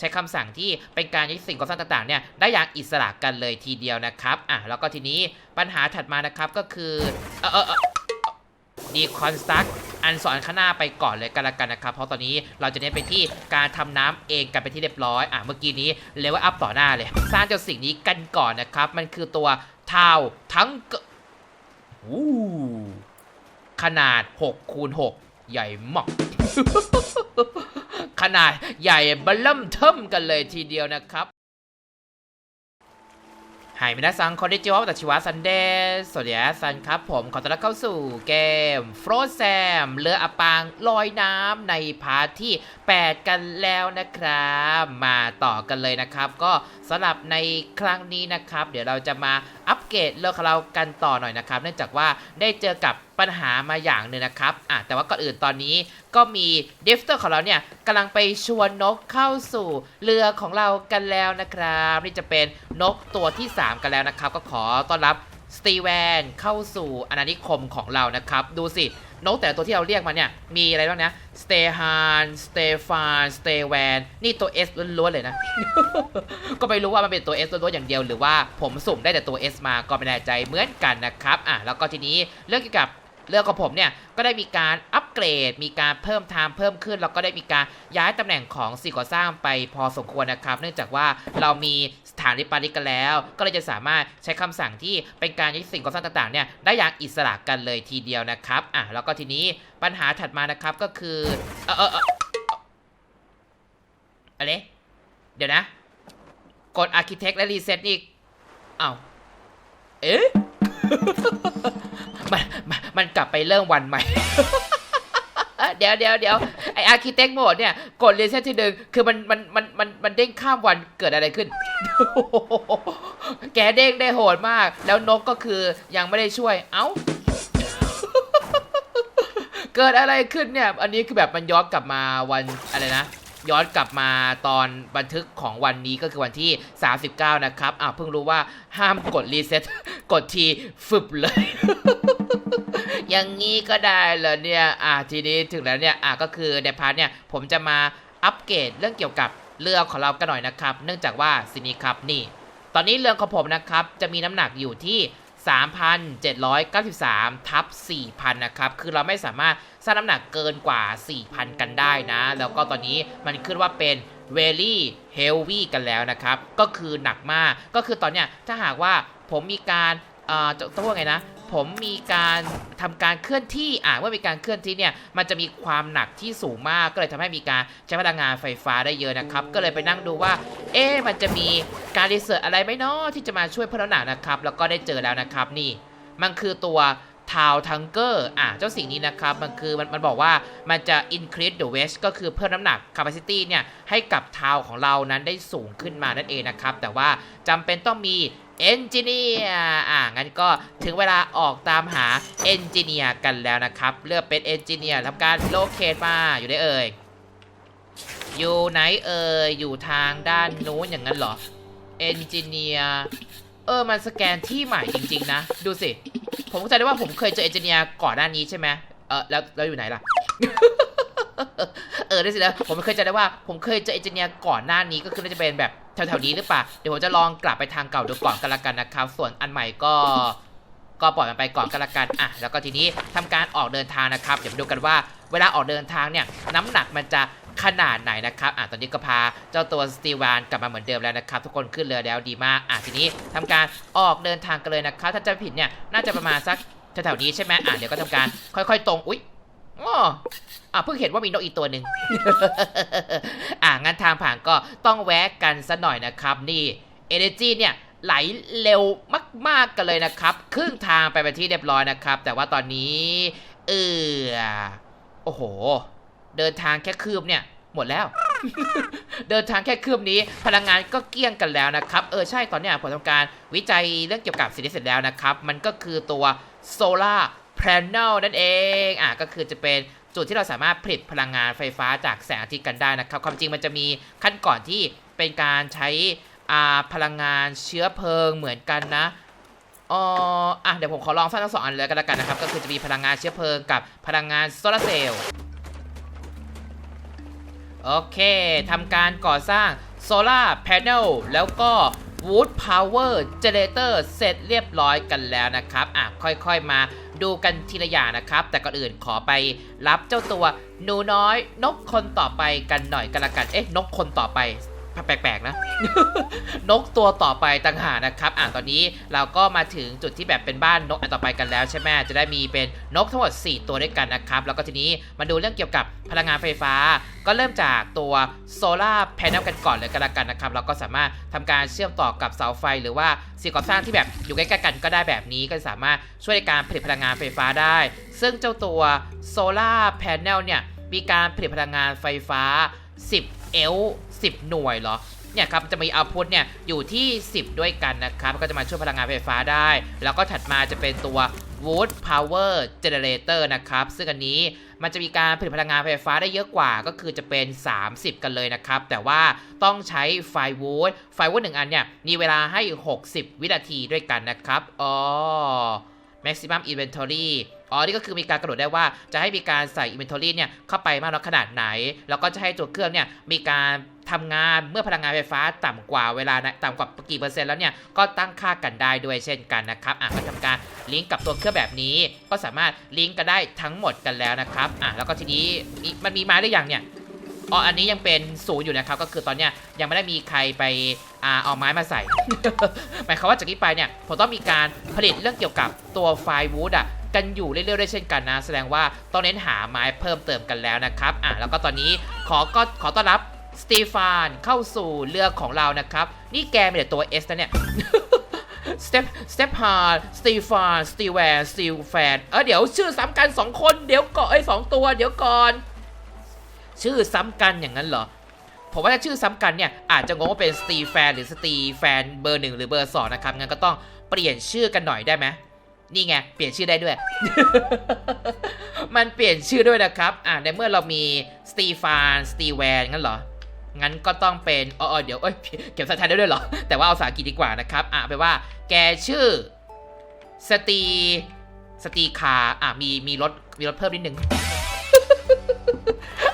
ใช้คำสั่งที่เป็นการยึดสิ่งก่อสร้างต่างๆเนี่ยได้อย่างอิสระกันเลยทีเดียวนะครับอะแล้วก็ทีนี้ปัญหาถัดมานะครับก็คือเออเออดีคอนสตักอันสอนข้างหน้าไปก่อนเลยกันละกันนะครับ เพราะตอนนี้เราจะเน้นไปที่การทำน้ำเองกันไปที่เรียบร้อยอะเมื่อกี้นี้เลเวลอัพต่อหน้าเลย สร้างเจ้าสิ่งนี้กันก่อนนะครับ มันคือตัวทาวทั้งกอู้ขนาด6คูณ6ใหญ่มาก ขนาดใหญ่บัลล่มเทิมกันเลยทีเดียวนะครับหายมินาซังคอนดิจิวตัชิวะซันเดย์สวัสดีซันครับผม ขอต้อนรับเข้าสู่เกมฟรอสแซมเรืออปางลอยน้ำในพาร์ทที่ 8 กันแล้วนะครับ มาต่อกันเลยนะครับ ก็สำหรับในครั้งนี้นะครับ เดี๋ยวเราจะมาอัปเกรดเรือของเรากันต่อหน่อยนะครับ เนื่องจากว่าได้เจอกับ ปัญหามาอย่างหนึ่งนะครับอะแต่ว่าก่อนอื่นตอนนี้ก็มีเดฟเตอร์ของเราเนี่ยกำลังไปชวนนกเข้าสู่เรือของเรากันแล้วนะครับ นี่จะเป็นนกตัวที่ 3 กันแล้วนะครับ ก็ขอต้อนรับสตีแวนเข้าสู่อาณานิคมของเรานะครับ ดูสินกแต่ตัวที่เราเรียกมาเนี่ย มีอะไรบ้างนะสเตฮานสเตฟานสเตแวนนี่ตัว S ล้วนๆเลยนะ ก็ไม่รู้ว่ามันเป็นตัว S ล้วนๆอย่างเดียว หรือว่าผมสุ่มได้แต่ตัว S มาก็ไม่แน่ใจเหมือนกันนะครับ อะ แล้วก็ทีนี้เรื่องเกี่ยวกับ เรื่องของผมเนี่ยก็ได้มีการอัปเกรด มีการเพิ่มไทม์เพิ่มขึ้น แล้วก็ได้มีการย้ายตำแหน่งของสิ่งก่อสร้างไปพอสมควรนะครับ เนื่องจากว่าเรามีสถานริปาริกันแล้ว ก็เลยจะสามารถใช้คำสั่งที่เป็นการยึดสิ่งก่อสร้างต่างๆเนี่ยได้อย่างอิสระกันเลยทีเดียวนะครับอะแล้วก็ทีนี้ปัญหาถัดมานะครับก็คือเออเออเออะไรเดี๋ยวนะ กด Architect และ Reset นี่อ้าวเอ๊ะ มันมันกลับไปเริ่มวันใหม่เดี๋ยวเดี๋ยวเดี๋ยวไออาร์คิเต็กโหมดเนี่ย กดเรีเซ็ตที่หนึ่งคือมันมันมันมันมันเด้งข้ามวันเกิดอะไรขึ้น แกเด้งได้โหดมาก แล้วนกก็คือยังไม่ได้ช่วย เอ้า เกิดอะไรขึ้นเนี่ย อันนี้คือแบบมันย้อนกลับมาวันอะไรนะ ย้อนกลับมาตอนบันทึกของวันนี้ก็คือวันที่ 39 นะครับอ้าวเพิ่งรู้ว่าห้ามกดรีเซ็ตกดทีฟึบเลย อย่างนี้ก็ได้เหรอเนี่ย อะทีนี้ถึงแล้วเนี่ย อะก็คือในพาร์ทเนี่ย ผมจะมาอัปเกรดเรื่องเกี่ยวกับเรือของเรากันหน่อยนะครับ เนื่องจากว่าสินีครับนี่ ตอนนี้เรือของผมนะครับ จะมีน้ำหนักอยู่ที่ 3,793 ทับ4,000 นะครับ คือเราไม่สามารถ สร้างน้ำหนักเกินกว่า 4,000 กันได้นะ แล้วก็ตอนนี้มันขึ้นว่าเป็น very heavy กันแล้วนะครับ ก็คือหนักมาก ก็คือตอนเนี้ยถ้าหากว่าผมมีการเอ่อจะต้องว่าไงนะผมมีการทำการเคลื่อนที่ อ่าเมื่อมีการเคลื่อนที่เนี่ย มันจะมีความหนักที่สูงมาก ก็เลยทำให้มีการใช้พลังงานไฟฟ้าได้เยอะนะครับ ก็เลยไปนั่งดูว่า เอ๊มันจะมีการรีเสิร์ชอะไรไหมเนาะที่จะมาช่วยเพิ่มน้ำหนักนะครับ แล้วก็ได้เจอแล้วนะครับนี่ มันคือตัว ทาวทังเกอร์อะเจ้าสิ่งนี้นะครับ มันคือมันมันบอกว่ามันจะ increase the weight ก็คือเพิ่มน้ำหนัก capacity เนี่ยให้กับทาวของเรานั้นได้สูงขึ้นมานั่นเองนะครับ แต่ว่าจำเป็นต้องมี engineer อะงั้นก็ถึงเวลาออกตามหา engineer กันแล้วนะครับ เลือกเป็น engineer ทำการ locate มาอยู่ได้เอ่ยอยู่ไหนเอ่ยอยู่ทางด้านนู้นอย่างนั้นเหรอ engineer ออมันสแกนที่ใหม่จริง ๆ นะ ดูสิ ผมเข้าใจได้ว่าผมเคยเจอเอนจิเนียร์ก่อนหน้านี้ใช่ไหมเออแล้วแล้วอยู่ไหนล่ะ เออได้สิแล้วผมเคยเจอได้ว่าผมเคยเจอเอนจิเนียร์ก่อนหน้านี้ก็คือน่าจะเป็นแบบแถวๆนี้หรือเปล่าเดี๋ยวผมจะลองกลับไปทางเก่าดูก่อนกันละกันนะครับ ส่วนอันใหม่ก็ก็ปล่อยมันไปก่อนกันละกันอะแล้วก็ทีนี้ทำการออกเดินทางนะครับ เดี๋ยวมาดูกันว่า เวลาออกเดินทางเนี่ยน้ำหนักมันจะ ขนาดไหนนะครับอะตอนนี้ก็พาเจ้าตัวสตีวานกลับมาเหมือนเดิมแล้วนะครับทุกคนขึ้นเรือแล้วดีมากอะทีนี้ทำการออกเดินทางกันเลยนะครับถ้าจะผิดเนี่ยน่าจะประมาณสักแถวๆนี้ใช่ไหมอะเดี๋ยวก็ทำการค่อยๆ ตรงอุ๊ยอ๋ออะเพิ่งเห็นว่ามีนกอีกตัวหนึ่งอะงั้นทางผ่านก็ต้องแวะกันซะหน่อยนะครับ นี่ Energy เนี่ยไหลเร็วมาก ๆ กันเลยนะครับ ครึ่งทางไปเป็นที่เรียบร้อยนะครับ แต่ว่าตอนนี้ เออโอ้โห เดินทางแค่คืบเนี่ยหมดแล้ว เดินทางแค่คืบนี้ พลังงานก็เกลี้ยงกันแล้วนะครับ เออใช่ตอนเนี้ยผมทำการวิจัยเรื่องเกี่ยวกับสิ่งนี้เสร็จแล้วนะครับ มันก็คือตัว solar panel นั่นเองอะก็คือจะเป็นจุดที่เราสามารถผลิตพลังงานไฟฟ้าจากแสงอาทิตย์กันได้นะครับ ความจริงมันจะมีขั้นก่อนที่เป็นการใช้อ่าพลังงานเชื้อเพลิงเหมือนกันนะอ๋ออะเดี๋ยวผมขอลองสร้างทั้งสองอันเลยก็แล้วกันนะครับ ก็คือจะมีพลังงานเชื้อเพลิงกับพลังงานโซลาเซลล์ โอเคทำการก่อสร้างโซล่าแผงแล้วก็วูดพาวเวอร์เจเนเตอร์เสร็จเรียบร้อยกันแล้วนะครับ อะ ค่อยๆมาดูกันทีละอย่างนะครับ แต่ก่อนอื่นขอไปรับเจ้าตัวหนูน้อยนกคนต่อไปกันหน่อยกันละกัน เอ๊ะ นกคนต่อไป แปลกๆนะ นกตัวต่อไปต่างหากนะครับอะตอนนี้เราก็มาถึงจุดที่แบบเป็นบ้านนกอันต่อไปกันแล้วใช่ไหมจะได้มีเป็นนกทั้งหมด 4 ตัวด้วยกันนะครับแล้วก็ทีนี้มาดูเรื่องเกี่ยวกับพลังงานไฟฟ้า ก็เริ่มจากตัวโซลาร์แผงกันก่อนเลยกันละกันนะครับเราก็สามารถทำการเชื่อมต่อกับเสาไฟ หรือว่าสิ่งก่อสร้างที่แบบอยู่ใกล้ๆกันก็ได้แบบนี้ก็สามารถช่วยในการผลิตพลังงานไฟฟ้าได้ ซึ่งเจ้าตัวโซลาร์แผงเนี่ยมีการผลิตพลังงานไฟฟ้า 10 เอล 10 หน่วยเหรอเนี่ยครับจะมีเอาพุทเนี่ยอยู่ที่ 10 ด้วยกันนะครับก็จะมาช่วยพลังงานไฟฟ้าได้ แล้วก็ถัดมาจะเป็นตัว Wood Power Generator นะครับ ซึ่งอันนี้มันจะมีการผลิตพลังงานไฟฟ้าได้เยอะกว่าก็คือจะเป็น 30 กันเลยนะครับ แต่ว่าต้องใช้ไฟวูดไฟวูดหนึ่งอันเนี่ยมีเวลาให้ 60 วินาทีด้วยกันนะครับอ๋อ maximum inventory อ๋อ นี่ก็คือมีการกำหนดได้ว่าจะให้มีการใส่ inventory เนี่ยเข้าไปมากน้อยขนาดไหน แล้วก็จะให้ตัวเครื่องเนี่ยมีการทำงานเมื่อพลังงานไฟฟ้าต่ำกว่าเวลานะต่ำกว่ากี่เปอร์เซ็นต์แล้วเนี่ยก็ตั้งค่ากันได้ด้วยเช่นกันนะครับอะก็ทำการลิงก์กับตัวเครื่องแบบนี้ ก็สามารถลิงก์กันได้ทั้งหมดกันแล้วนะครับอะแล้วก็ทีนี้มันมีไม้ได้อย่างเนี่ย อ๋ออันนี้ยังเป็นศูนย์อยู่นะครับ ก็คือตอนเนี้ยยังไม่ได้มีใครไปอ่าเอาไม้มาใส่ หมายความว่าจากนี้ไปเนี่ยผมต้องมีการผลิตเรื่องเกี่ยวกับตัวไฟวูดอะกันอยู่เรื่อยๆด้วยเช่นกันนะ แสดงว่าต้องเน้นหาไม้เพิ่มเติมกันแล้วนะครับอะแล้วก็ตอนนี้ขอก็ขอต้อนรับสตีฟานเข้าสู่เรือของเรานะครับ นี่แกมีแต่ตัว S นะเนี่ยสเตปสเตปฮาร์สตีฟานสตีแวนสตีแฟนเออเดี๋ยวชื่อซ้ำกัน 2 คนเดี๋ยวก่อนไอ้สองตัวเดี๋ยวก่อน ชื่อซ้ำกันอย่างนั้นเหรอ ผมว่าถ้าชื่อซ้ำกันเนี่ยอาจจะงงว่าเป็นสตีแฟนหรือสตีแฟนเบอร์หนึ่งหรือเบอร์สองนะครับงั้นก็ต้องเปลี่ยนชื่อกันหน่อยได้ไหมนี่ไงเปลี่ยนชื่อได้ด้วย มันเปลี่ยนชื่อด้วยนะครับอ่าในเมื่อเรามีสตีฟานสตีแวนงั้นเหรองั้นก็ต้องเป็นอ๋อเดี๋ยวเอ้ยเก็บสัญชาติได้ด้วยเหรอ แต่ว่าเอาภาษาอังกฤษดีกว่านะครับ อ่าไปนว่า แกชื่อสตีสตีคาอะมีมีรถมีรถเพิ่มนิดนึง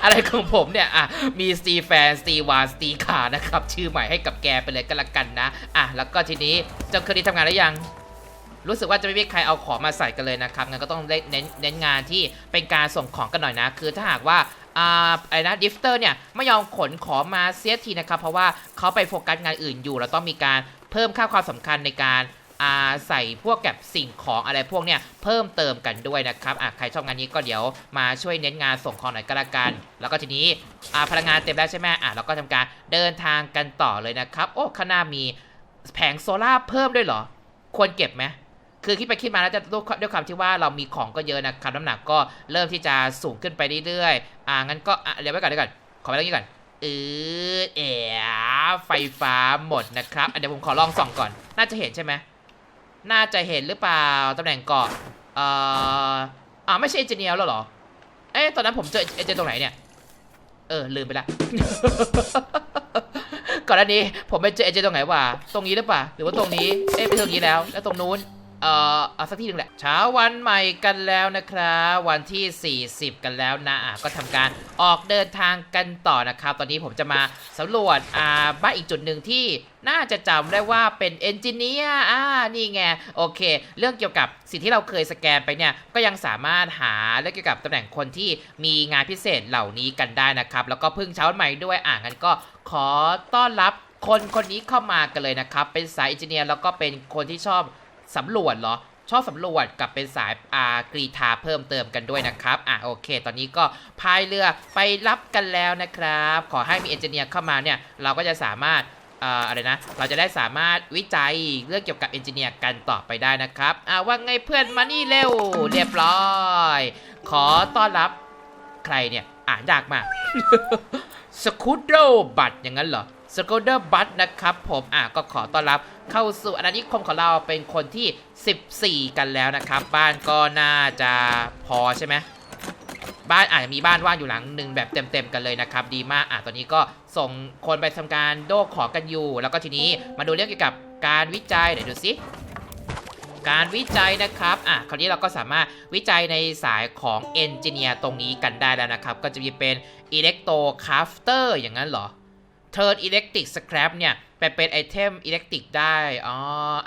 อะไรของผมเนี่ยอะมีสตีแฟนสตีวานสตีคานะครับ ชื่อใหม่ให้กับแกไปเลยก็แล้วกันนะอะแล้วก็ทีนี้เจ้าเครื่องนี้ทำงานแล้วยังรู้สึกว่าจะไม่มีใครเอาของมาใส่กันเลยนะครับงั้นก็ต้องเน้นเน้นงานที่เป็นการส่งของกันหน่อยนะ คือถ้าหากว่าอ่าอะไรนะดิฟเตอร์เนี่ยไม่ยอมขนของมาเสียทีนะครับ เพราะว่าเขาไปโฟกัสงานอื่นอยู่เราต้องมีการเพิ่มค่าความสำคัญในการ ใส่พวกแบบสิ่งของอะไรพวกเนี้ยเพิ่มเติมกันด้วยนะครับอะใครชอบงานนี้ก็เดี๋ยวมาช่วยเน้นงานส่งของหน่อยก็แล้วกัน แล้วก็ทีนี้อ่าพลังงานเต็มแล้วใช่ไหมอะเราก็ทำการเดินทางกันต่อเลยนะครับโอ้ข้างหน้ามีแผงโซล่าเพิ่มด้วยเหรอ ควรเก็บไหมคือคิดไปคิดมาแล้วจะด้วยด้วยความที่ว่าเรามีของก็เยอะนะครับน้ำหนักก็เริ่มที่จะสูงขึ้นไปเรื่อยๆ อ่างั้นก็อะเดี๋ยวไว้ก่อนเดี๋ยวก่อนขอไปตรงนี้ก่อนเออเอ๋ไฟฟ้าหมดนะครับเดี๋ยวผมขอลองส่องก่อน น่าจะเห็นใช่ไหม น่าจะเห็นหรือเปล่าตำแหน่งเกาะเอ่ออ่าไม่ใช่เอเจเนียแล้วเหรอ เอ๊ะตอนนั้นผมเจอเอเจนตรงไหนเนี่ย เออลืมไปละ ก่อนหน้านี้ผมไปเจอเอเจนตรงไหนวะตรงนี้หรือเปล่า หรือว่าตรงนี้ เอ๊ะไปตรงนี้แล้ว แล้วตรงนู้น เอ่อเอาสักที่หนึ่งแหละเช้าวันใหม่กันแล้วนะครับวันที่ 40 กันแล้วนะอะก็ทำการออกเดินทางกันต่อนะครับ ตอนนี้ผมจะมาสำรวจอ่าบ้านอีกจุดหนึ่งที่น่าจะจำได้ว่าเป็นเอนจิเนียร์อ่านี่ไงโอเค เรื่องเกี่ยวกับสิ่งที่เราเคยสแกนไปเนี่ยก็ยังสามารถหาเรื่องเกี่ยวกับตำแหน่งคนที่มีงานพิเศษเหล่านี้กันได้นะครับ แล้วก็เพิ่งเช้าวันใหม่ด้วยอะงั้นก็ขอต้อนรับ คนคนนี้เข้ามากันเลยนะครับ เป็นสายเอนจิเนียร์แล้วก็เป็นคนที่ชอบ สำรวจเหรอ ชอบสำรวจกับเป็นสายอากรีธาเพิ่มเติมกันด้วยนะครับ อะโอเค ตอนนี้ก็พายเรือไปรับกันแล้วนะครับ ขอให้มีเอนจิเนียร์เข้ามาเนี่ย เราก็จะสามารถเอ่ออะไรนะ เราจะได้สามารถวิจัยเรื่องเกี่ยวกับเอนจิเนียร์กันต่อไปได้นะครับอะว่าไงเพื่อนมานี่เร็ว เรียบร้อย ขอต้อนรับใครเนี่ย อ่านยากมากสกูตเดอร์บัตอย่างนั้นเหรอ สกูเดอร์บัตนะครับผมอะก็ขอต้อนรับเข้าสู่อาณานิคมของเราเป็นคนที่ 14 กันแล้วนะครับ บ้านก็น่าจะพอใช่ไหมบ้านอาจจะมีบ้านว่างอยู่หลังหนึ่งแบบเต็มๆกันเลยนะครับ ดีมากอะตอนนี้ก็ส่งคนไปทำการโดขอกันอยู่ แล้วก็ทีนี้มาดูเรื่องเกี่ยวกับการวิจัยเดี๋ยวดูสิการวิจัยนะครับอะคราวนี้เราก็สามารถวิจัยในสายของเอนจิเนียร์ตรงนี้กันได้แล้วนะครับ ก็จะมีเป็นอิเล็กโตคาฟเตอร์อย่างนั้นเหรอ turn electric scrap เนี่ยไปเป็นไอเทมอิเล็กทริกได้ อ๋อ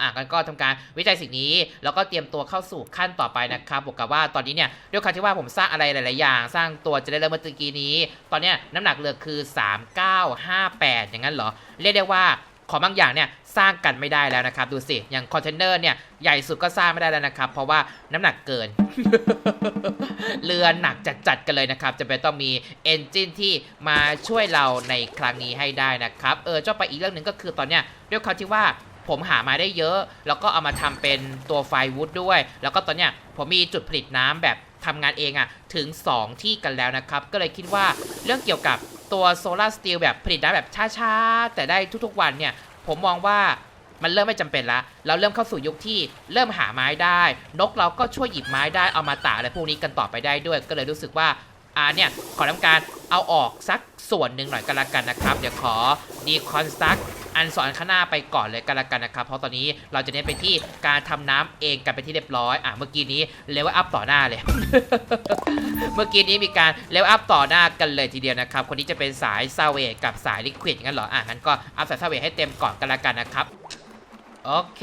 อะกันก็ทำการวิจัยสิ่งนี้ แล้วก็เตรียมตัวเข้าสู่ขั้นต่อไปนะครับบอกกับว่าตอนนี้เนี่ยด้วยความที่ว่าผมสร้างอะไรหลาย ๆ อย่าง สร้างตัวจะได้เริ่มเมื่อกี้นี้ ตอนเนี้ยน้ำหนักเรือคือ 3958 อย่างนั้นเหรอ เรียกได้ว่า ของบางอย่างเนี่ยสร้างกันไม่ได้แล้วนะครับ ดูสิ อย่างคอนเทนเนอร์เนี่ยใหญ่สุดก็สร้างไม่ได้แล้วนะครับ เพราะว่าน้ำหนักเกิน เรือหนักจัดๆกันเลยนะครับจะเป็นต้องมีเอนจินที่มาช่วยเราในครั้งนี้ให้ได้นะครับ เออเจ้าไปอีกเรื่องหนึ่งก็คือตอนเนี้ยด้วยความที่ว่าผมหามาได้เยอะ แล้วก็เอามาทำเป็นตัวไฟวูดด้วย แล้วก็ตอนเนี้ยผมมีจุดผลิตน้ำแบบ ทำงานเองอะถึง 2 ที่กันแล้วนะครับ ก็เลยคิดว่าเรื่องเกี่ยวกับตัวโซลาร์สตีลแบบผลิตน้ำแบบช้าๆ แต่ได้ทุกๆวันเนี่ย ผมมองว่ามันเริ่มไม่จำเป็นละ เราเริ่มเข้าสู่ยุคที่เริ่มหาไม้ได้ นกเราก็ช่วยหยิบไม้ได้เอามาตากอะไรพวกนี้กันต่อไปได้ด้วย ก็เลยรู้สึกว่าอ่าเนี่ยขอทำการเอาออกสักส่วนหนึ่งหน่อยกันละกันนะครับ เดี๋ยวขอดีคอนสตั c อันสอนข้างหน้าไปก่อนเลยกันละกันนะครับ เพราะตอนนี้เราจะเน้นไปที่การทำน้ำเองกันไปที่เรียบร้อยอะเมื่อกี้นี้เลเวลอัพต่อหน้าเลย เมื่อกี้นี้มีการเลเวลอัพต่อหน้ากันเลยทีเดียวนะครับ คนนี้จะเป็นสายซาเวกับสายลิควิดงั้นเหรออะงั้นก็อัพสายซาเวกให้เต็มก่อนกันละกันนะครับ โอเค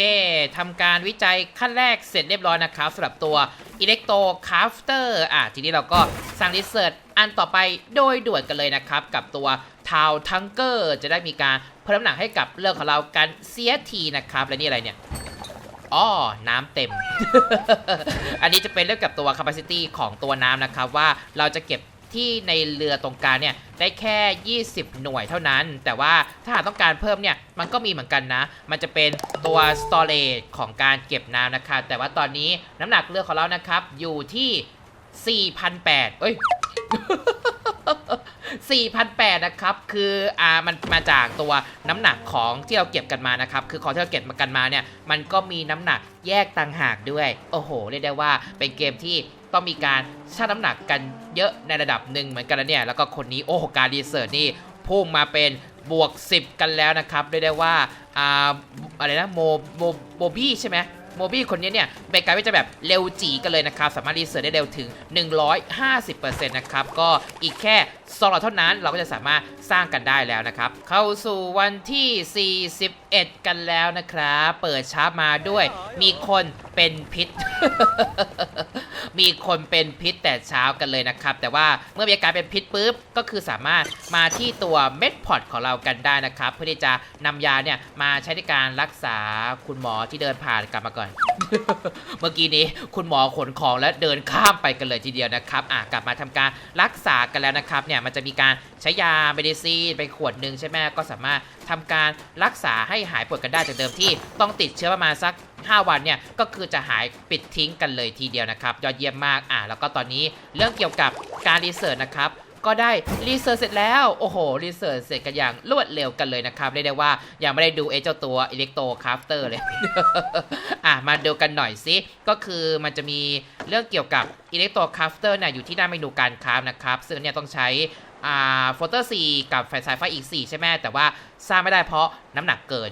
ทำการวิจัยขั้นแรกเสร็จเรียบร้อยนะครับสำหรับตัว Electro Crafter อะทีนี้เราก็สร้างรีเสิร์ชอันต่อไปโดยด่วนกันเลยนะครับ กับตัว t o w Tanker จะได้มีการเพิ่มน้ำหนักให้กับเรื่องของเรากันเสียทีนะครับ และนี่อะไรเนี่ยอ๋อน้ำเต็ม อันนี้จะเป็นเรื่องกับตัว capacity ของตัวน้ำนะครับ ว่าเราจะเก็บ ที่ในเรือตรงกลางเนี่ยได้แค่ 20 หน่วยเท่านั้น แต่ว่าถ้าหากต้องการเพิ่มเนี่ยมันก็มีเหมือนกันนะ มันจะเป็นตัว storage ของการเก็บน้ำนะครับแต่ว่าตอนนี้น้ำหนักเรือของเรานะครับอยู่ที่ 4,800เอ้ย4,800นะครับ คืออ่ามันมาจากตัวน้ำหนักของที่เราเก็บกันมานะครับ คือของที่เราเก็บมากันมาเนี่ย มันก็มีน้ำหนักแยกต่างหากด้วย โอ้โห เรียกได้ว่าเป็นเกมที่ ต้องมีการชั่งน้ำหนักกันเยอะในระดับหนึ่งเหมือนกันนะเนี่ย แล้วก็คนนี้โอ้โหการรีเสิร์ชนี่พุ่งมาเป็นบวก 10 กันแล้วนะครับเรียกได้ว่าอ่าอะไรนะโมโมโมบี้ใช่ไหมโมบี้คนนี้เนี่ยเป็นกาจัยแบบเร็วจีกันเลยนะครับ สามารถรีเสิร์ชได้เร็วถึง 150%นะครับ ก็อีกแค่สองหลอดเท่านั้นเราก็จะสามารถสร้างกันได้แล้วนะครับ เข้าสู่วันที่ 41 กันแล้วนะครับ เปิดชาร์มาด้วยมีคนเป็นพิษ มีคนเป็นพิษแต่เช้ากันเลยนะครับ แต่ว่าเมื่อมีอาการเป็นพิษปุ๊บก็คือสามารถมาที่ตัวเม็ดพอดของเรากันได้นะครับ เพื่อที่จะนำยาเนี่ยมาใช้ในการรักษาคุณหมอที่เดินผ่านกลับมาก่อน เมื่อกี้นี้คุณหมอขนของและเดินข้ามไปกันเลยทีเดียวนะครับอะกลับมาทำการรักษากันแล้วนะครับเนี่ยมันจะมีการใช้ยาเมดิซีนไปขวดหนึ่งใช่ไหมก็สามารถทำการรักษาให้หายปวดกันได้จากเดิมที่ต้องติดเชื้อประมาณสัก 5 วันเนี่ยก็คือจะหายปิดทิ้งกันเลยทีเดียวนะครับยอดเยี่ยมมากอะแล้วก็ตอนนี้เรื่องเกี่ยวกับการรีเสิร์ชนะครับก็ได้รีเสิร์ชเสร็จแล้ว โอ้โห รีเสิร์ชเสร็จกันอย่างรวดเร็วกันเลยนะครับ เรียกได้ว่ายังไม่ได้ดูไอเจ้าตัวอิเล็กโตคราฟเตอร์เลย อะ มาดูกันหน่อยสิ ก็คือมันจะมีเรื่องเกี่ยวกับอิเล็กโตคราฟเตอร์เนี่ยอยู่ที่หน้าเมนูการครานะครับ ซึ่งเนี่ยต้องใช้ อ่าโฟเตอร์4กับไฟสายไฟอีก 4 ใช่ไหมแต่ว่าสร้างไม่ได้เพราะน้ำหนักเกิน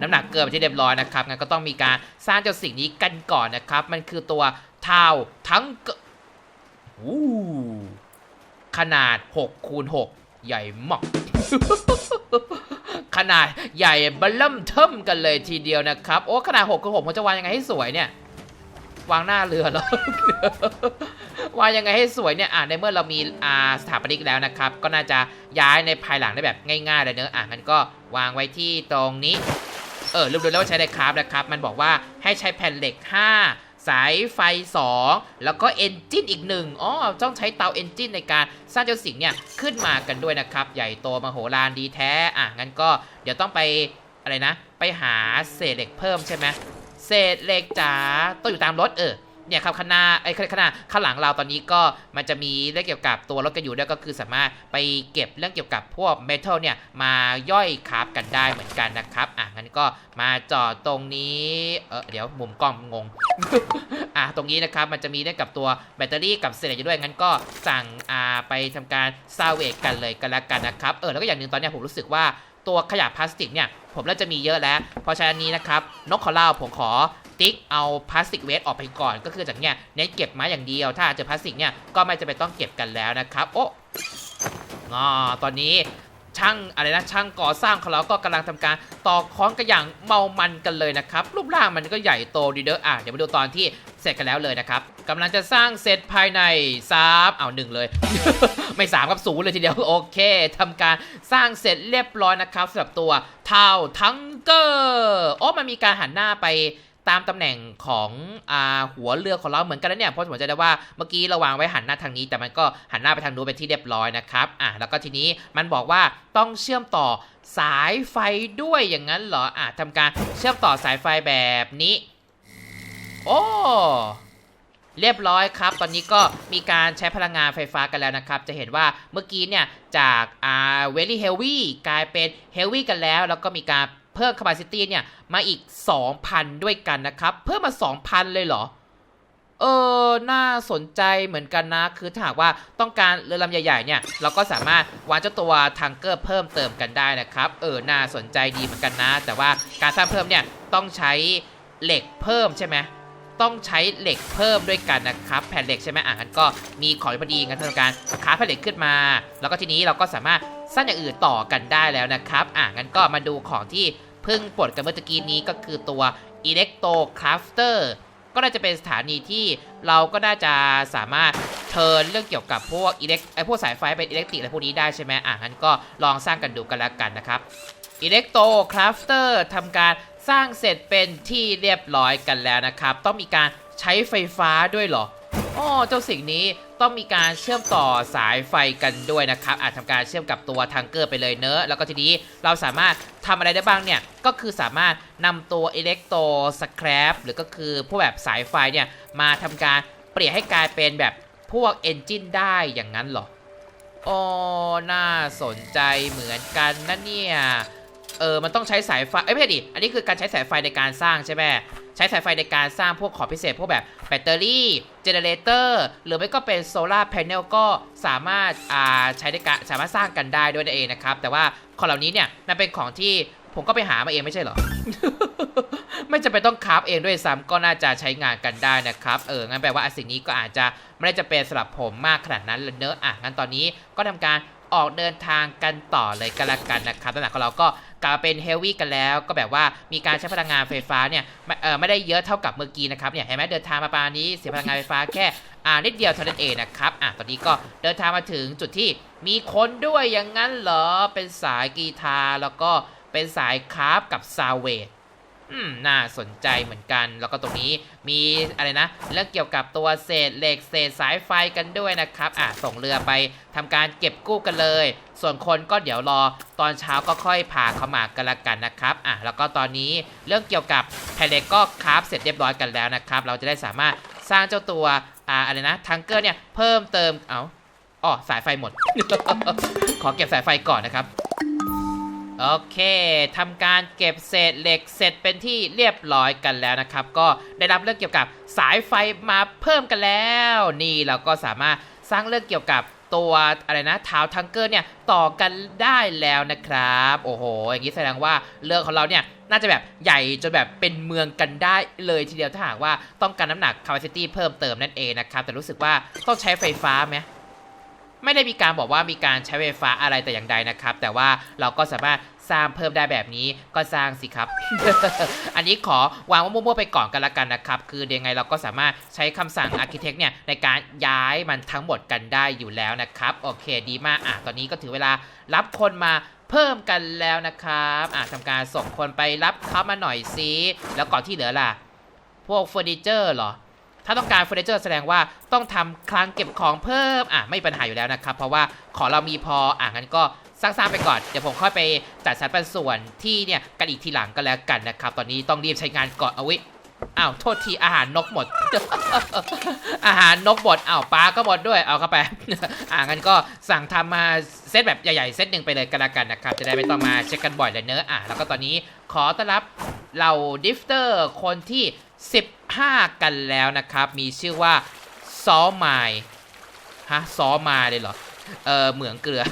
น้ำหนักเกินไปที่เรียบร้อยนะครับงั้นก็ต้องมีการสร้างเจ้าสิ่งนี้กันก่อนนะครับ มันคือตัวเท้าทั้งเกอู้ขนาด6คูณ6ใหญ่มากขนาดใหญ่เบัลเริ่มเทิมกันเลยทีเดียวนะครับ โอ้ขนาด6คูณ6ผมจะวางยังไงให้สวยเนี่ย วางหน้าเรือเหรอวางยังไงให้สวยเนี่ยอ่าในเมื่อเรามีอ่าสถาปนิกแล้วนะครับ ก็น่าจะย้ายในภายหลังได้แบบง่ายๆเลยเนอะอะงั้นก็วางไว้ที่ตรงนี้ เออลืมดูแล้วว่าใช้ในคราฟนะครับ มันบอกว่าให้ใช้แผ่นเหล็ก 5สายไฟ 2 แล้วก็เอนจินอีกหนึ่งอ๋อ ต้องใช้เตาเอนจินในการสร้างเจ้าสิ่งเนี่ย ขึ้นมากันด้วยนะครับ ใหญ่โตมโหฬารดีแท้ อะ งั้นก็เดี๋ยวต้องไปอะไรนะ ไปหาเศษเหล็กเพิ่มใช่ไหม เศษเหล็กจ๋าต้องอยู่ตามรถเออเนี่ยครับข้างหน้าไอ้ยข้างหน้าข้างหลังเราตอนนี้ก็มันจะมีเรื่องเกี่ยวกับตัวรถกันอยู่ด้วยก็คือสามารถไปเก็บเรื่องเกี่ยวกับพวกเมทัลเนี่ยมาย่อยคราฟกันได้เหมือนกันนะครับอะงั้นก็มาจอดตรงนี้เออเดี๋ยวมุมกล้องงงอะตรงนี้นะครับมันจะมีเรื่องกับตัวแบตเตอรี่กับเศษเหล็กอยู่ด้วยงั้นก็สั่งอ่าไปทำการซาเวกกันเลยกันละกันนะครับเออแล้วก็อย่างหนึ่งตอนนี้ผมรู้สึกว่า ตัวขยะพลาสติกเนี่ยผมเริ่มจะมีเยอะแล้ว เพราะฉะนั้นนี้นะครับนกขอเล่าผมขอติ๊กเอาพลาสติกเวสออกไปก่อน ก็คือจากเนี้ยเน้นเก็บมาอย่างเดียว ถ้าเจอพลาสติกเนี่ยก็ไม่จะเป็นต้องเก็บกันแล้วนะครับ โอ้งอตอนนี้ ช่างอะไรนะช่างก่อสร้างของเราก็กำลังทำการต่อค้อนกันอย่างเมามันกันเลยนะครับรูปร่างมันก็ใหญ่โตดีเด้ออะเดี๋ยวมาดูตอนที่เสร็จกันแล้วเลยนะครับกำลังจะสร้างเสร็จภายใน3เอาหนึ่งเลย ไม่3กับศูนย์เลยทีเดียวโอเคทำการสร้างเสร็จเรียบร้อยนะครับสำหรับตัวเท่าทังเกอร์โอ้มันมีการหันหน้าไป ตามตำแหน่งของอหัวเรือของเราเหมือนกันแล้วเนี่ยเพราะผมจะได้ว่าเมื่อกี้เราวางไว้หันหน้าทางนี้ แต่มันก็หันหน้าไปทางนู้นเป็นที่เรียบร้อยนะครับอะแล้วก็ทีนี้มันบอกว่าต้องเชื่อมต่อสายไฟด้วยอย่างนั้นเหรออะทำการเชื่อมต่อสายไฟแบบนี้ โอ้เรียบร้อยครับ ตอนนี้ก็มีการใช้พลังงานไฟฟ้ากันแล้วนะครับ จะเห็นว่าเมื่อกี้เนี่ย จากอ่า very heavy กลายเป็น heavy กันแล้ว แล้วก็มีการ เพิ่ม capacity เนี่ยมาอีก 2,000 ด้วยกันนะครับ เพิ่มมา 2,000 เลยเหรอ เออ น่าสนใจเหมือนกันนะ คือถ้าหากว่าต้องการเรือลำใหญ่ๆเนี่ย เราก็สามารถวางเจ้าตัวทังเกอร์เพิ่มเติมกันได้นะครับ เออ น่าสนใจดีเหมือนกันนะ แต่ว่าการสร้างเพิ่มเนี่ยต้องใช้เหล็กเพิ่มใช่ไหม ต้องใช้เหล็กเพิ่มด้วยกันนะครับแผ่นเหล็กใช่ไหมอะงั้นก็มีของพอดีงั้นทำการค้าแผ่นเหล็กขึ้นมา แล้วก็ทีนี้เราก็สามารถสร้างอย่างอื่นต่อกันได้แล้วนะครับอะงั้นก็มาดูของที่เพิ่งปลดกันเมื่อตะกี้นี้ก็คือตัว Electro Crafter ก็น่าจะเป็นสถานีที่เราก็น่าจะสามารถเทิร์นเรื่องเกี่ยวกับพวกอิเล็กไอพวกสายไฟเป็นอิเล็กตริกอะไรพวกนี้ได้ใช่ไหมอะงั้นก็ลองสร้างกันดูกันแล้วกันนะครับอิเล็กโตคราฟเตอร์ทำการ สร้างเสร็จเป็นที่เรียบร้อยกันแล้วนะครับ ต้องมีการใช้ไฟฟ้าด้วยเหรออ๋อเจ้าสิ่งนี้ต้องมีการเชื่อมต่อสายไฟกันด้วยนะครับ อาจทำการเชื่อมกับตัวทังเกอร์ไปเลยเนอะ แล้วก็ทีนี้เราสามารถทำอะไรได้บ้างเนี่ย ก็คือสามารถนำตัวอิเล็กโตสแครปหรือก็คือพวกแบบสายไฟเนี่ย มาทำการเปลี่ยนให้กลายเป็นแบบพวกเอนจินได้อย่างนั้นเหรออ๋อน่าสนใจเหมือนกันนะเนี่ย เออ มันต้องใช้สายไฟ เอ้ยไม่ใช่ดิ อันนี้คือการใช้สายไฟในการสร้างใช่ไหมใช้สายไฟในการสร้างพวกของพิเศษ พวกแบบแบตเตอรี่ เจเนเรเตอร์ หรือไม่ก็เป็นโซลาร์แผงก็สามารถอ่าใช้ในการสามารถสร้างกันได้ด้วยนั่นเองนะครับ แต่ว่าของเหล่านี้เนี่ย มันเป็นของที่ผมก็ไปหามาเองไม่ใช่เหรอ ไม่จำเป็นต้องคราฟเองด้วยซ้ำก็น่าจะใช้งานกันได้นะครับ เออ งั้นแปลว่าสิ่งนี้ก็อาจจะไม่ได้จะเป็นสำหรับผมมากขนาดนั้นเลยเนอะอะงั้นตอนนี้ก็ทำการออกเดินทางกันต่อเลยกันละกันนะครับตอนหลังของเราก็ กลายเป็นเฮลวี่กันแล้ว ก็แบบว่ามีการใช้พลังงานไฟฟ้าเนี่ยไม่อไม่ได้เยอะเท่ากับเมื่อกี้นะครับเนี่ยเห็นไหมเดินทางมาปานี้เสียพลังงานไฟฟ้าแค่อ่านิดเดียวเท่านั้นเองนะครับอะตอนนี้ก็เดินทางมาถึงจุดที่มีคนด้วยอย่างนั้นเหรอเป็นสายกีตาร์แล้วก็เป็นสายคราฟกับซาวเวด อืมน่าสนใจเหมือนกัน แล้วก็ตรงนี้มีอะไรนะเรื่องเกี่ยวกับตัวเศษเหล็กเศษสายไฟกันด้วยนะครับอะส่งเรือไปทำการเก็บกู้กันเลย ส่วนคนก็เดี๋ยวรอตอนเช้าก็ค่อยพาเขามากันละกันนะครับอะแล้วก็ตอนนี้เรื่องเกี่ยวกับแผ่นเหล็กก็คราฟเสร็จเรียบร้อยกันแล้วนะครับ เราจะได้สามารถสร้างเจ้าตัวอ่าอะไรนะทังเกอร์เนี่ยเพิ่มเติมเอาอ๋อสายไฟหมด ขอเก็บสายไฟก่อนนะครับ โอเคทำการเก็บเศษเหล็กเสร็จเป็นที่เรียบร้อยกันแล้วนะครับ ก็ได้รับเรื่องเกี่ยวกับสายไฟมาเพิ่มกันแล้ว นี่เราก็สามารถสร้างเรื่องเกี่ยวกับตัวอะไรนะเท้าทังเกอร์เนี่ยต่อกันได้แล้วนะครับ โอ้โห อย่างนี้แสดงว่าเรือของเราเนี่ยน่าจะแบบใหญ่จนแบบเป็นเมืองกันได้เลยทีเดียวถ้าหากว่าต้องการน้ำหนัก capacity เพิ่มเติมนั่นเองนะครับ แต่รู้สึกว่าต้องใช้ไฟฟ้าไหม ไม่ได้มีการบอกว่ามีการใช้ไฟฟ้าอะไรแต่อย่างใดนะครับ แต่ว่าเราก็สามารถสร้างเพิ่มได้แบบนี้ก็สร้างสิครับ อันนี้ขอวางมั่วๆไปก่อนกันละกันนะครับ คือยังไงเราก็สามารถใช้คำสั่ง Architect เนี่ยในการย้ายมันทั้งหมดกันได้อยู่แล้วนะครับ โอเคดีมากอะตอนนี้ก็ถึงเวลารับคนมาเพิ่มกันแล้วนะครับอะทำการส่งคนไปรับเขามาหน่อยสิแล้วก่อนที่เหลือล่ะ พวกเฟอร์นิเจอร์เหรอ ถ้าต้องการเฟอร์นิเจอร์แสดงว่าต้องทำคลังเก็บของเพิ่มอะไม่ปัญหาอยู่แล้วนะครับ เพราะว่าของเรามีพออะงั้นก็สร้างๆไปก่อน เดี๋ยวผมค่อยไปจัดสรรเปันส่วนที่เนี่ยกันอีกทีหลังก็แล้วกันนะครับ ตอนนี้ต้องรีบใช้งานก่อนเอาไว้อ้าวโทษทีอาหารนกหมด อาหารนกหมดอ้าวปลาก็หมดด้วยเอาเข้าไปอะงั้นก็สั่งทำมาเซตแบบใหญ่ๆเซตหนึ่งไปเลยก็แล้วกันนะครับ จะได้ไม่ต้องมาเช็คกันบ่อยเลยเนอะอะแล้วก็ตอนนี้ขอต้อนรับเราดิฟเตอร์คนที่ 15 กันแล้วนะครับ มีชื่อว่าซอมายฮะซอมาเลยเหรอเออเหมืองเกลือ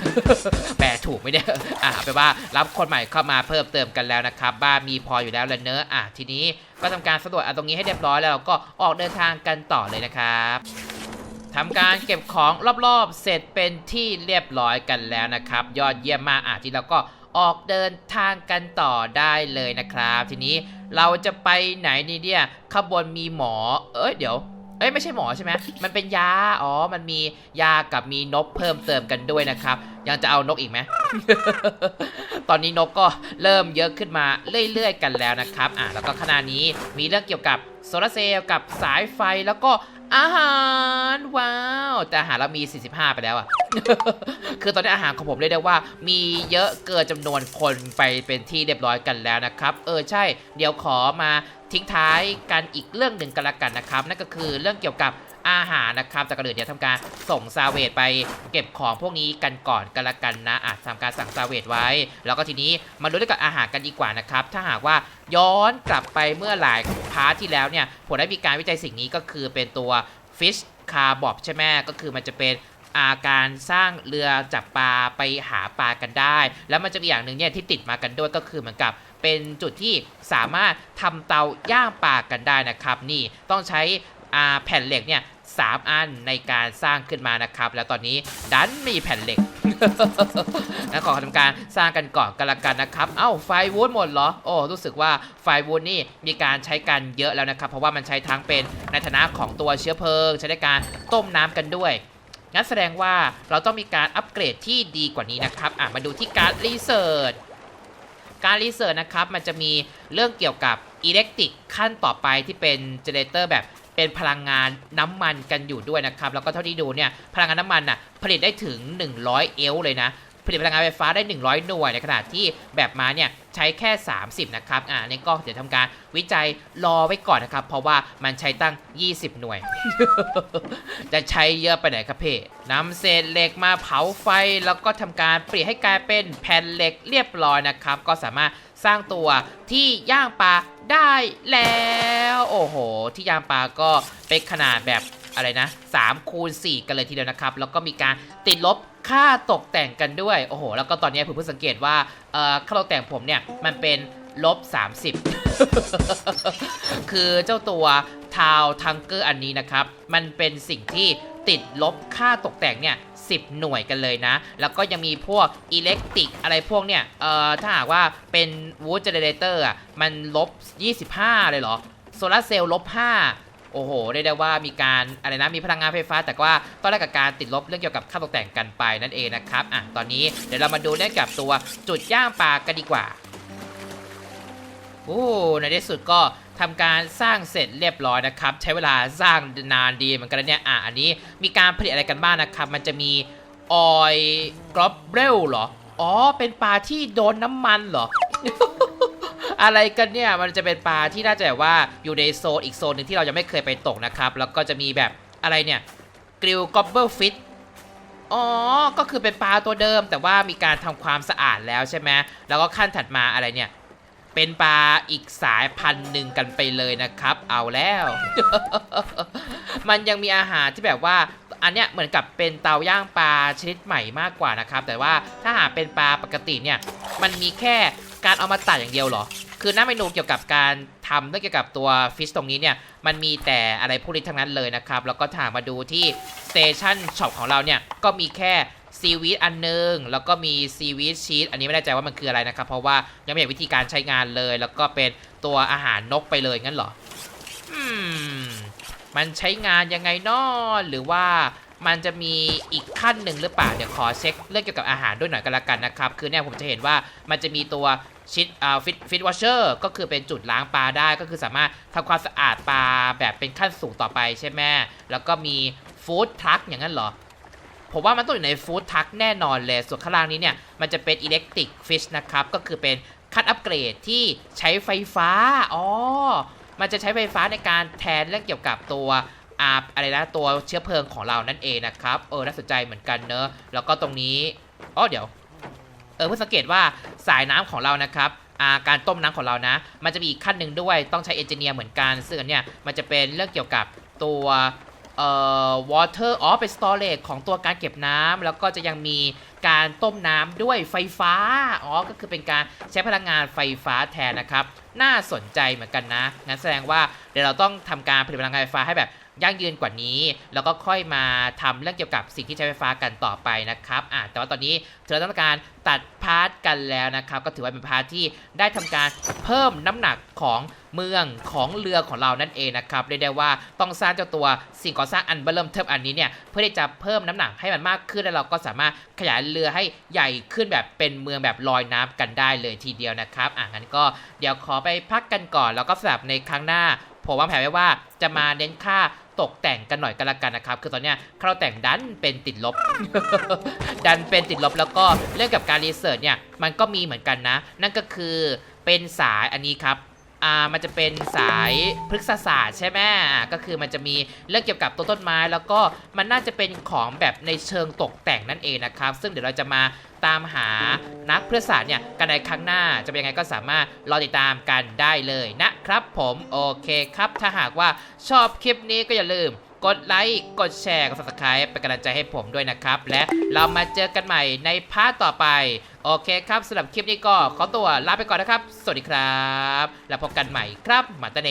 แปลถูกไมเนี่ยอะเอาไปนว่ารับคนใหม่เข้ามาเพิ่มเติมกันแล้วนะครับบ้านมีพออยู่แล้วแล้วเนอะอะทีนี้ก็ทำการสำรวจตรงนี้ให้เรียบร้อยแล้วก็ออกเดินทางกันต่อเลยนะครับทำการเก็บของรอบๆ เสร็จเป็นที่เรียบร้อยกันแล้วนะครับ ยอดเยี่ยมมากอะที่เราก็ ออกเดินทางกันต่อได้เลยนะครับ ทีนี้เราจะไปไหนนี่เนี่ยขบวนมีหมอ เอ้ยเดี๋ยวเอ้ยไม่ใช่หมอใช่ไหมมันเป็นยา อ๋อ มันมียากับมีนกเพิ่มเติมกันด้วยนะครับ ยังจะเอานกอีกไหม ตอนนี้นกก็เริ่มเยอะขึ้นมาเรื่อยๆกันแล้วนะครับ อะ แล้วก็ขณะนี้มีเรื่องเกี่ยวกับโซลาร์เซลล์กับสายไฟแล้วก็ อาหารว้าว แต่อาหารเรามี 45 ไปแล้วอะ คือตอนนี้อาหารของผมเรียกได้ว่า มีเยอะเกินจำนวนคนไปเป็นที่เรียบร้อยกันแล้วนะครับ เออใช่ เดี๋ยวขอมาทิ้งท้ายกันอีกเรื่องหนึ่งกันละกันนะครับ นั่นก็คือเรื่องเกี่ยวกับ อาหารนะครับแต่ก่อนอื่นเดี๋ยวทำการส่งซาเวตไปเก็บของพวกนี้กันก่อนกันละกันนะอาจทำการสั่งซาเวตไว้ แล้วก็ทีนี้มาดูเรื่องกับอาหารกันดีกว่านะครับ ถ้าหากว่าย้อนกลับไปเมื่อหลายพาร์ทที่แล้วเนี่ยผมได้มีการวิจัยสิ่งนี้ก็คือเป็นตัว fish carbob ใช่ไหมก็คือมันจะเป็นอาการสร้างเรือจับปลาไปหาปลากันได้ แล้วมันจะมีอย่างหนึ่งเนี่ยที่ติดมากันด้วยก็คือเหมือนกับเป็นจุดที่สามารถทำเตาย่างปลากันได้นะครับ นี่ต้องใช้ แผ่นเหล็กเนี่ยสามอันในการสร้างขึ้นมานะครับ แล้วตอนนี้ดันมีแผ่นเหล็กงั้นขอทำการสร้างกันก่อนกันละกันนะครับ เอ้าไฟวูดหมดเหรอ โอ้รู้สึกว่าไฟวูดนี่มีการใช้กันเยอะแล้วนะครับ เพราะว่ามันใช้ทั้งเป็นในฐานะของตัวเชื้อเพลิง ใช้ในการต้มน้ำกันด้วยงั้นแสดงว่าเราต้องมีการอัปเกรดที่ดีกว่านี้นะครับอะมาดูที่การรีเสิร์ชการรีเสิร์ชนะครับมันจะมีเรื่องเกี่ยวกับอิเล็กตริกขั้นต่อไปที่เป็นเจเนเรเตอร์แบบ เป็นพลังงานน้ำมันกันอยู่ด้วยนะครับ แล้วก็เท่าที่ดูเนี่ยพลังงานน้ำมันน่ะผลิตได้ถึง 100 เอลเลยนะผลิตพลังงานไฟฟ้าได้ 100 หน่วย ในขณะที่แบบมาเนี่ยใช้แค่ 30 นะครับ อ่านี่ก็เดี๋ยวทำการวิจัยรอไว้ก่อนนะครับ เพราะว่ามันใช้ตั้ง 20 หน่วย จะใช้เยอะไปไหนครับเพ่นำเศษเหล็กมาเผาไฟ แล้วก็ทำการเปลี่ยนให้กลายเป็นแผ่นเหล็กเรียบร้อยนะครับ ก็สามารถ สร้างตัวที่ย่างปลาได้แล้ว โอ้โห ที่ย่างปลาก็เป็นขนาดแบบอะไรนะ3คูณ4กันเลยทีเดียวนะครับ แล้วก็มีการติดลบค่าตกแต่งกันด้วย โอ้โห แล้วก็ตอนนี้ผมเพิ่งสังเกตว่าเออค่าตกแต่งผมเนี่ย มันเป็นลบ 30 คือเจ้าตัวทาวทังเกอร์อันนี้นะครับ มันเป็นสิ่งที่ติดลบค่าตกแต่งเนี่ย 10 หน่วยกันเลยนะ แล้วก็ยังมีพวกอิเล็กตริกอะไรพวกเนี่ย เอ่อ ถ้าหากว่าเป็นวูดเจเนเรเตอร์อะ มันลบ 25 เลยเหรอ โซลาเซลล์ลบ 5โอ้โหเรียกได้ว่ามีการอะไรนะมีพลังงานไฟฟ้า แต่ว่าต้องแลกกับการติดลบเรื่องเกี่ยวกับค่าตกแต่งกันไปนั่นเองนะครับอะตอนนี้เดี๋ยวเรามาดูเรื่องกับตัวจุดย่างปลากันดีกว่าโอ้ในที่สุดก็ ทำการสร้างเสร็จเรียบร้อยนะครับ ใช้เวลาสร้างนานดีเหมือนกันเนี่ยอะอันนี้มีการผลิตอะไรกันบ้างนะครับ มันจะมีออยกรอบเบลเหรอ อ๋อ เป็นปลาที่โดนน้ำมันเหรอ อะไรกันเนี่ย มันจะเป็นปลาที่น่าจะแบบว่าอยู่ในโซนอีกโซนหนึ่งที่เรายังไม่เคยไปตกนะครับ แล้วก็จะมีแบบอะไรเนี่ยกริลกอบเบิลฟิตอ๋อ ก็คือเป็นปลาตัวเดิม แต่ว่ามีการทำความสะอาดแล้วใช่ไหมแล้วก็ขั้นถัดมาอะไรเนี่ย เป็นปลาอีกสายพันธุ์หนึ่งกันไปเลยนะครับ เอาแล้ว มันยังมีอาหารที่แบบว่าอันเนี้ยเหมือนกับเป็นเตาย่างปลาชนิดใหม่มากกว่านะครับ แต่ว่าถ้าหากเป็นปลาปกติเนี่ย มันมีแค่การเอามาตัดอย่างเดียวเหรอ คือหน้าเมนูเกี่ยวกับการทำเรื่องเกี่ยวกับตัวฟิชตรงนี้เนี่ย มันมีแต่อะไรพวกนี้ทั้งนั้นเลยนะครับ แล้วก็ถามมาดูที่สเตชันช็อปของเราเนี่ย ก็มีแค่ ซีวีดอันนึง แล้วก็มีซีวีดชีสอันนี้ไม่แน่ใจว่ามันคืออะไรนะครับ เพราะว่ายังไม่เห็นวิธีการใช้งานเลย แล้วก็เป็นตัวอาหารนกไปเลยงั้นเหรออืมมันใช้งานยังไงนอหรือว่ามันจะมีอีกขั้นหนึ่งหรือเปล่า เดี๋ยวขอเช็คเรื่องเกี่ยวกับอาหารด้วยหน่อยกันละกันนะครับ คือเนี่ยผมจะเห็นว่ามันจะมีตัวชิดอ่าฟิตฟิตวอชเชอร์ก็คือเป็นจุดล้างปลาได้ ก็คือสามารถทำความสะอาดปลาแบบเป็นขั้นสูงต่อไปใช่ไหมแล้วก็มีฟู้ดทักอย่างนั้นเหรอ ผมว่ามันต้องอยู่ในฟู้ดทักแน่นอนเลย ส่วนข้างล่างนี้เนี่ย มันจะเป็นอิเล็กตริกฟิชนะครับ ก็คือเป็นคัดอัปเกรดที่ใช้ไฟฟ้า อ๋อ มันจะใช้ไฟฟ้าในการแทนเรื่องเกี่ยวกับตัวอาอะไรนะตัวเชื้อเพลิงของเรานั่นเองนะครับ เออ น่าสนใจเหมือนกันเนอะ แล้วก็ตรงนี้ อ๋อ เดี๋ยว เออ เพื่อสังเกตว่าสายน้ำของเรานะครับาการต้มน้ำของเรานะ มันจะมีอีกขั้นหนึ่งด้วย ต้องใช้เอนจิเนียร์เหมือนกัน ซึ่งอันเนี่ย มันจะเป็นเรื่องเกี่ยวกับตัว เอ่อ water อ๋อเป็น storage ของตัวการเก็บน้ำแล้วก็จะยังมีการต้มน้ำด้วยไฟฟ้า อ๋อ ก็คือเป็นการใช้พลังงานไฟฟ้าแทนนะครับ น่าสนใจเหมือนกันนะ งั้นแสดงว่าเดี๋ยวเราต้องทำการผลิตพลังงานไฟฟ้าให้แบบ ยั่งยืนกว่านี้ แล้วก็ค่อยมาทำเรื่องเกี่ยวกับสิ่งที่ใช้ไฟฟ้ากันต่อไปนะครับอะแต่ว่าตอนนี้เธอต้องการตัดพาร์ทกันแล้วนะครับ ก็ถือว่าเป็นพาร์ทที่ได้ทำการเพิ่มน้ำหนักของเมืองของเรือของเรานั่นเองนะครับเรียกได้ว่าต้องสร้างเจ้าตัวสิ่งก่อสร้างอันเบอร์เริ่มเทิมอันนี้เนี่ยเพื่อที่จะเพิ่มน้ำหนักให้มันมากขึ้นแล้วเราก็สามารถขยายเรือให้ใหญ่ขึ้นแบบเป็นเมืองแบบลอยน้ำกันได้เลยทีเดียวนะครับอะงั้นก็เดี๋ยวขอไปพักกันก่อนแล้วก็สำหรับในครั้งหน้า ผมวางแผนไว้ว่าจะมาเน้นค่าตกแต่งกันหน่อยกันละกันนะครับ คือตอนเนี้ยค่าเราแต่งดันเป็นติดลบ ดันเป็นติดลบแล้วก็เรื่องกับการรีเสิร์ชเนี่ยมันก็มีเหมือนกันนะ นั่นก็คือเป็นสายอันนี้ครับ อ่ามันจะเป็นสายพฤกษศาสตร์ใช่ไหมก็คือมันจะมีเรื่องเกี่ยวกับต้นต้นไม้ แล้วก็มันน่าจะเป็นของแบบในเชิงตกแต่งนั่นเองนะครับ ซึ่งเดี๋ยวเราจะมาตามหานักพฤกษศาสตร์เนี่ยกันในครั้งหน้าจะเป็นยังไงก็สามารถรอติดตามกันได้เลยนะครับผมโอเคครับ ถ้าหากว่าชอบคลิปนี้ก็อย่าลืม กดไลค์ กดแชร์ กด subscribe เป็นกำลังใจให้ผมด้วยนะครับ และเรามาเจอกันใหม่ในพาร์ทต่อไป โอเคครับสำหรับคลิปนี้ก็ขอตัวลาไปก่อนนะครับ สวัสดีครับ แล้วพบกันใหม่ครับมาตาเน